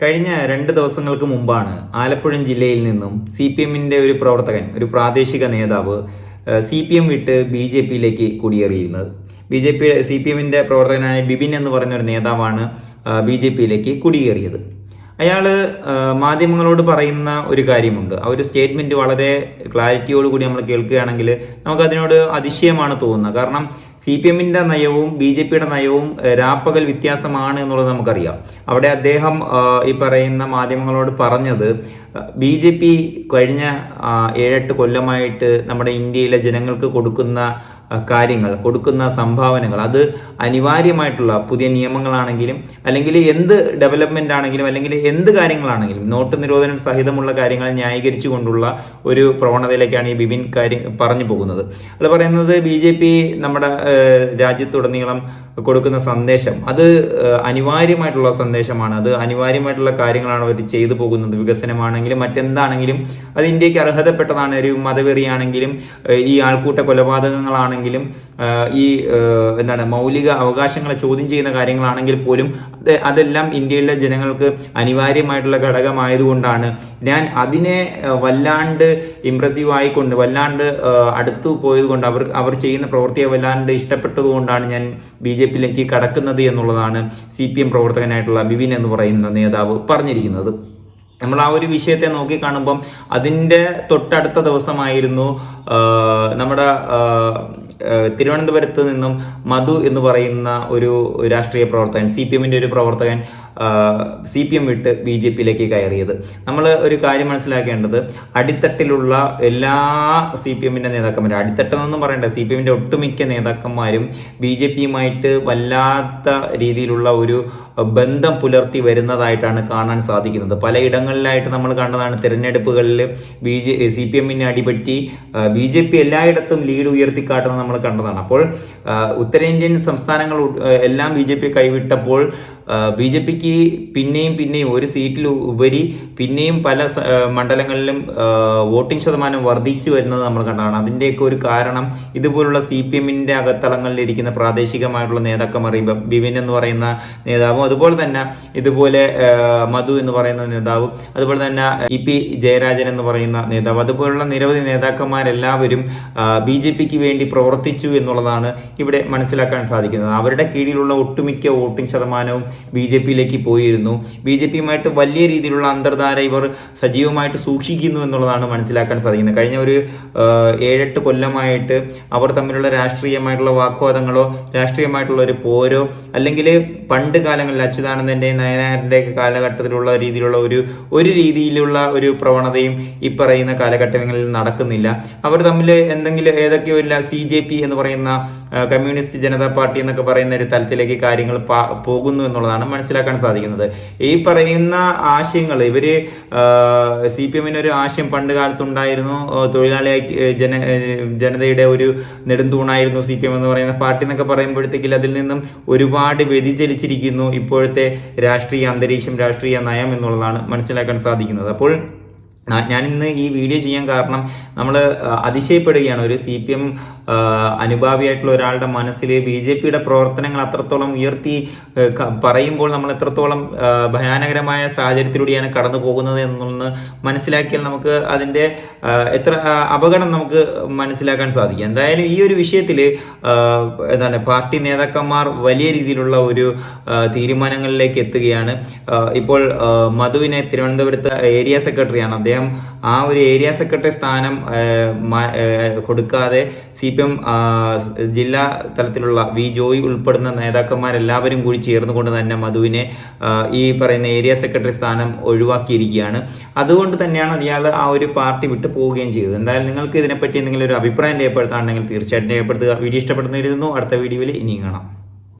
കഴിഞ്ഞ രണ്ട് ദിവസങ്ങൾക്ക് മുമ്പാണ് ആലപ്പുഴ ജില്ലയിൽ നിന്നും സി പി എമ്മിന്റെ ഒരു പ്രവർത്തകൻ ഒരു പ്രാദേശിക നേതാവ് സി പി എം വിട്ട് ബി ജെ പിയിലേക്ക് കുടിയേറിയിരുന്നത്. B J P C P എമ്മിന്റെ പ്രവർത്തകനായ ബിബിൻ എന്ന് പറഞ്ഞ ഒരു നേതാവാണ് ബി ജെ പിയിലേക്ക് കുടിയേറിയത്. അയാൾ മാധ്യമങ്ങളോട് പറയുന്ന ഒരു കാര്യമുണ്ട്. ആ ഒരു സ്റ്റേറ്റ്മെന്റ് വളരെ ക്ലാരിറ്റിയോട് കൂടി നമ്മൾ കേൾക്കുകയാണെങ്കിൽ നമുക്കതിനോട് അതിശയമാണ് തോന്നുന്നത്. കാരണം സി പി എമ്മിന്റെ നയവും ബി ജെ പിയുടെ നയവും രാപ്പകൽ വ്യത്യാസമാണ് എന്നുള്ളത് നമുക്കറിയാം. അവിടെ അദ്ദേഹം ഈ പറയുന്ന മാധ്യമങ്ങളോട് പറഞ്ഞത് ബി ജെ പി കഴിഞ്ഞ ഏഴെട്ട് കൊല്ലമായിട്ട് നമ്മുടെ ഇന്ത്യയിലെ ജനങ്ങൾക്ക് കൊടുക്കുന്ന കാര്യങ്ങൾ കൊടുക്കുന്ന സംഭാവനകൾ. അത് അനിവാര്യമായിട്ടുള്ള പുതിയ നിയമങ്ങളാണെങ്കിലും അല്ലെങ്കിൽ എന്ത് ഡെവലപ്മെന്റ് ആണെങ്കിലും അല്ലെങ്കിൽ എന്ത് കാര്യങ്ങളാണെങ്കിലും നോട്ട് നിരോധനം സഹിതമുള്ള കാര്യങ്ങൾ ന്യായീകരിച്ചു കൊണ്ടുള്ള ഒരു പ്രവണതയിലേക്കാണ് ഈ ബിബിൻ കാര്യം പറഞ്ഞു പോകുന്നത്. അത് പറയുന്നത് ബി ജെ പി നമ്മുടെ രാജ്യത്തുടനീളം കൊടുക്കുന്ന സന്ദേശം. അത് അനിവാര്യമായിട്ടുള്ള സന്ദേശമാണ്. അത് അനിവാര്യമായിട്ടുള്ള കാര്യങ്ങളാണ് അവർ ചെയ്തു പോകുന്നത്. വികസനമാണെങ്കിലും മറ്റെന്താണെങ്കിലും അത് ഇന്ത്യയ്ക്ക് അർഹതപ്പെട്ടതാണ്. ഒരു മതവെറിയാണെങ്കിലും ഈ ആൾക്കൂട്ട കൊലപാതകങ്ങളാണെങ്കിലും ഏഹ്, ഈ എന്താണ് മൗലിക അവകാശങ്ങളെ ചോദ്യം ചെയ്യുന്ന കാര്യങ്ങളാണെങ്കിൽ പോലും അതെല്ലാം ഇന്ത്യയിലെ ജനങ്ങൾക്ക് അനിവാര്യമായിട്ടുള്ള ഘടകമായതുകൊണ്ടാണ്. ഞാൻ അതിനെ വല്ലാണ്ട് ഇംപ്രസീവ് ആയിക്കൊണ്ട് വല്ലാണ്ട് അടുത്തു പോയതുകൊണ്ട് അവർ അവർ ചെയ്യുന്ന പ്രവൃത്തിയെ വല്ലാണ്ട് ഇഷ്ടപ്പെട്ടതുകൊണ്ടാണ് ഞാൻ ബി ജെ പിയിലേക്ക് കടക്കുന്നത് എന്നുള്ളതാണ് സി പി എം പ്രവർത്തകനായിട്ടുള്ള ബിബിൻ എന്ന് പറയുന്ന നേതാവ് പറഞ്ഞിരിക്കുന്നത്. നമ്മൾ ആ ഒരു വിഷയത്തെ നോക്കി കാണുമ്പം അതിന്റെ തൊട്ടടുത്ത ദിവസമായിരുന്നു നമ്മുടെ തിരുവനന്തപുരത്ത് നിന്നും മധു എന്ന് പറയുന്ന ഒരു രാഷ്ട്രീയ പ്രവർത്തകൻ സി പി എമ്മിന്റെ ഒരു പ്രവർത്തകൻ സി പി എം വിട്ട് ബി ജെ പിയിലേക്ക് കയറിയത്. നമ്മൾ ഒരു കാര്യം മനസ്സിലാക്കേണ്ടത് അടിത്തട്ടിലുള്ള എല്ലാ സി പി എമ്മിന്റെ നേതാക്കന്മാരും അടിത്തട്ടെന്നൊന്നും പറയണ്ട സി പി എമ്മിന്റെ ഒട്ടുമിക്ക നേതാക്കന്മാരും ബി ജെ പിയുമായിട്ട് വല്ലാത്ത രീതിയിലുള്ള ഒരു ബന്ധം പുലർത്തി വരുന്നതായിട്ടാണ് കാണാൻ സാധിക്കുന്നത്. പലയിടങ്ങളിലായിട്ട് നമ്മൾ കണ്ടതാണ് തിരഞ്ഞെടുപ്പുകളിൽ ബി ജെ സി പി എമ്മിനെ അടിപറ്റി ബി ജെ പി എല്ലായിടത്തും ലീഡ് ഉയർത്തിക്കാട്ടുന്നത് നമ്മൾ കണ്ടതാണ്. അപ്പോൾ ഉത്തരേന്ത്യൻ സംസ്ഥാനങ്ങൾ എല്ലാം ബി ജെ പി കൈവിട്ടപ്പോൾ ബി ജെ പിക്ക് പിന്നെയും പിന്നെയും ഒരു സീറ്റിൽ ഉപരി പിന്നെയും പല മണ്ഡലങ്ങളിലും വോട്ടിംഗ് ശതമാനം വർദ്ധിച്ചു വരുന്നത് നമ്മൾ കണ്ടതാണ്. അതിന്റെയൊക്കെ ഒരു കാരണം ഇതുപോലുള്ള സി പി എമ്മിന്റെ അകത്തളങ്ങളിലിരിക്കുന്ന പ്രാദേശികമായിട്ടുള്ള നേതാക്കന്മാർ ബിവിൻ എന്ന് പറയുന്ന നേതാവും അതുപോലെ തന്നെ ഇതുപോലെ മധു എന്ന് പറയുന്ന നേതാവും അതുപോലെ തന്നെ ഇ പി ജയരാജൻ എന്ന് പറയുന്ന നേതാവ് അതുപോലുള്ള നിരവധി നേതാക്കന്മാരെല്ലാവരും ബി ജെ പിക്ക് വേണ്ടി പ്രവർത്തിച്ചു എന്നുള്ളതാണ് ഇവിടെ മനസ്സിലാക്കാൻ സാധിക്കുന്നത്. അവരുടെ കീഴിലുള്ള ഒട്ടുമിക്ക വോട്ടിംഗ് ശതമാനവും ബി ജെ പിയിലേക്ക് പോയിരുന്നു. ബി ജെ പിയുമായിട്ട് വലിയ രീതിയിലുള്ള അന്തർധാര ഇവർ സജീവമായിട്ട് സൂക്ഷിക്കുന്നു എന്നുള്ളതാണ് മനസ്സിലാക്കാൻ സാധിക്കുന്നത്. കഴിഞ്ഞ ഒരു ഏഴെട്ട് കൊല്ലമായിട്ട് അവർ തമ്മിലുള്ള രാഷ്ട്രീയമായിട്ടുള്ള വാഗ്വാദങ്ങളോ രാഷ്ട്രീയമായിട്ടുള്ള ഒരു പോരോ അല്ലെങ്കിൽ പണ്ട് കാലങ്ങളിൽ അച്യുതാനന്ദന്റെ നയനാറിന്റെ കാലഘട്ടത്തിലുള്ള രീതിയിലുള്ള ഒരു ഒരു രീതിയിലുള്ള ഒരു പ്രവണതയും ഈ പറയുന്ന കാലഘട്ടങ്ങളിൽ നടക്കുന്നില്ല. അവർ തമ്മിൽ എന്തെങ്കിലും ഏതൊക്കെ ഒരു സി ജെ പി എന്ന് പറയുന്ന കമ്മ്യൂണിസ്റ്റ് ജനതാ പാർട്ടി എന്നൊക്കെ പറയുന്ന ഒരു തലത്തിലേക്ക് കാര്യങ്ങൾ പോകുന്നു പോകുന്നു എന്നുള്ളതാണ് മനസ്സിലാക്കാൻ സാധിക്കുന്നത്. ഈ പറയുന്ന ആശയങ്ങൾ ഇവർ സി പി എമ്മിന് ഒരു ആശയം പണ്ട് കാലത്തുണ്ടായിരുന്നു. തൊഴിലാളി ജന ജനതയുടെ ഒരു നെടുന്തൂണായിരുന്നു സി പി എം എന്ന് പറയുന്ന പാർട്ടി എന്നൊക്കെ പറയുമ്പോഴത്തേക്കിൽ അതിൽ നിന്നും ഒരുപാട് വ്യതിചലിച്ചിരിക്കുന്നു ഇപ്പോഴത്തെ രാഷ്ട്രീയ അന്തരീക്ഷം രാഷ്ട്രീയ നയം എന്നുള്ളതാണ് മനസ്സിലാക്കാൻ സാധിക്കുന്നത്. അപ്പോൾ ഞാൻ ഇന്ന് ഈ വീഡിയോ ചെയ്യാൻ കാരണം നമ്മൾ അതിശയപ്പെടുകയാണ്. ഒരു സി പി എം അനുഭാവിയായിട്ടുള്ള ഒരാളുടെ മനസ്സിൽ ബി ജെ പിയുടെ പ്രവർത്തനങ്ങൾ അത്രത്തോളം ഉയർത്തി പറയുമ്പോൾ നമ്മൾ എത്രത്തോളം ഭയാനകരമായ സാഹചര്യത്തിലൂടെയാണ് കടന്നു പോകുന്നത് എന്നൊന്ന് മനസ്സിലാക്കിയാൽ നമുക്ക് അതിന്റെ എത്ര അപകടം നമുക്ക് മനസ്സിലാക്കാൻ സാധിക്കും. എന്തായാലും ഈ ഒരു വിഷയത്തിൽ എന്താണ് പാർട്ടി നേതാക്കന്മാർ വലിയ രീതിയിലുള്ള ഒരു തീരുമാനങ്ങളിലേക്ക് എത്തുകയാണ്. ഇപ്പോൾ മധുവിനെ തിരുവനന്തപുരത്ത് ഏരിയ സെക്രട്ടറിയാണ് അദ്ദേഹം. ആ ഒരു ഏരിയ സെക്രട്ടറി സ്ഥാനം കൊടുക്കാതെ സി പി എം ജില്ലാ തലത്തിലുള്ള വി ജോയി ഉൾപ്പെടുന്ന നേതാക്കന്മാരെല്ലാവരും കൂടി ചേർന്നുകൊണ്ട് തന്നെ മധുവിനെ ഈ പറയുന്ന ഏരിയ സെക്രട്ടറി സ്ഥാനം ഒഴിവാക്കിയിരിക്കുകയാണ്. അതുകൊണ്ട് തന്നെയാണ് ഇയാൾ ആ ഒരു പാർട്ടി വിട്ടു പോവുകയും ചെയ്തത്. എന്തായാലും നിങ്ങൾക്ക് ഇതിനെപ്പറ്റി എന്തെങ്കിലും ഒരു അഭിപ്രായം രേഖപ്പെടുത്താണെങ്കിൽ തീർച്ചയായിട്ടും രേഖപ്പെടുത്തുക. വീഡിയോ ഇഷ്ടപ്പെടുന്ന അടുത്ത വീഡിയോയിൽ ഇനിയും കാണാം.